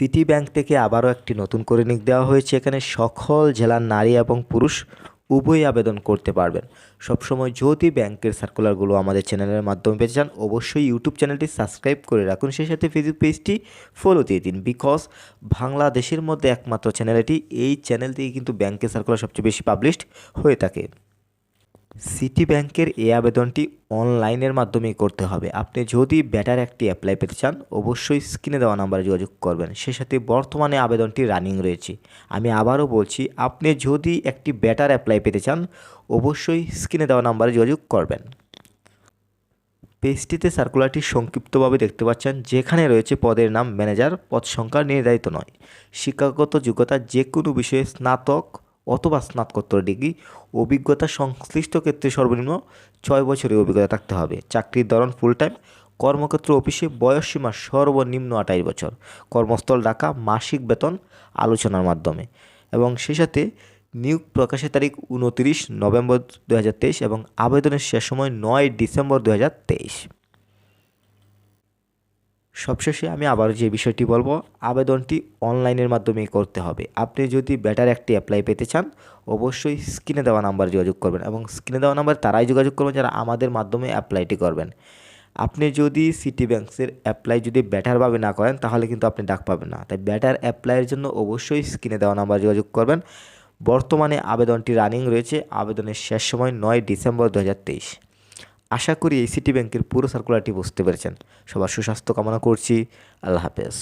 City bank থেকে আবারও একটি নতুন করে নিক দেওয়া হয়েছে। এখানে সকল জেলার নারী এবং পুরুষ উভয়ই আবেদন করতে পারবেন। সবসময় যদি ব্যাংকের সার্কুলারগুলো আমাদের চ্যানেলের মাধ্যমে পেতে চান। অবশ্যই ইউটিউব চ্যানেলটি সাবস্ক্রাইব করে রাখুন। সেই সাথে ফেসবুক পেজটি ফলো দিয়ে দিন। বিকজ বাংলাদেশের মধ্যে একমাত্র চ্যানেল এটি। এই চ্যানেল থেকে কিন্তু ব্যাংকের সার্কুলার সবচেয়ে বেশি পাবলিশড হয়ে থাকে। সিটি ব্যাংকের এই আবেদনটি অনলাইনের মাধ্যমেই করতে হবে। আপনি যদি ব্যাটার একটি অ্যাপ্লাই পেতে চান, অবশ্যই স্ক্রিনে দেওয়া নাম্বারে যোগাযোগ করবেন। সে সাথে বর্তমানে আবেদনটি রানিং রয়েছে। আমি আবারও বলছি, আপনি যদি একটি ব্যাটার অ্যাপ্লাই পেতে চান, অবশ্যই স্ক্রিনে দেওয়া নাম্বারে যোগাযোগ করবেন। পেজটিতে সার্কুলারটি সংক্ষিপ্তভাবে দেখতে পাচ্ছেন, যেখানে রয়েছে পদের নাম ম্যানেজার পদ সংখ্যা নির্ধারিত নয়। শিক্ষাগত যোগ্যতা যে কোনো বিষয়ে স্নাতক অথবা স্নাতকোত্তর ডিগ্রি, অভিজ্ঞতা সংশ্লিষ্ট ক্ষেত্রে সর্বনিম্ন ছয় বছরের অভিজ্ঞতা থাকতে হবে। চাকরির ধরন ফুল টাইম কর্মক্ষেত্র অফিসে বয়সসীমা সর্বনিম্ন আঠাশ বছর। কর্মস্থল ডাকা, মাসিক বেতন আলোচনার মাধ্যমে। এবং সেই সাথে নিয়োগ প্রকাশের তারিখ উনতিরিশ নভেম্বর দু হাজার তেইশ এবং আবেদনের শেষ সময় নয় ডিসেম্বর দু হাজার তেইশ। সবশেষে আমি আবার যে বিষয়টি বলব, আবেদনটি অনলাইনের মাধ্যমে করতে হবে। আপনি যদি বেটার একটি অ্যাপ্লাই পেতে চান, অবশ্যই স্ক্রিনে দেওয়া নাম্বার যোগাযোগ করবেন এবং স্ক্রিনে দেওয়া নাম্বার তারাই যোগাযোগ করবেন যারা আমাদের মাধ্যমে অ্যাপ্লাইটি করবেন। আপনি যদি সিটি ব্যাংকসের অ্যাপ্লাই যদি ব্যাটারভাবে না করেন, তাহলে কিন্তু আপনি ডাক পাবেন না। তাই ব্যাটার অ্যাপ্লাইয়ের জন্য অবশ্যই স্ক্রিনে দেওয়া নাম্বার যোগাযোগ করবেন। বর্তমানে আবেদনটি রানিং রয়েছে। আবেদনের শেষ সময় নয় ডিসেম্বর দু হাজার তেইশ। আশা করি এই সিটি ব্যাংকের পুরো সার্কুলারটি বুঝতে পেরেছেন। সবার সুস্বাস্থ্য কামনা করছি। আল্লাহ হাফেজ।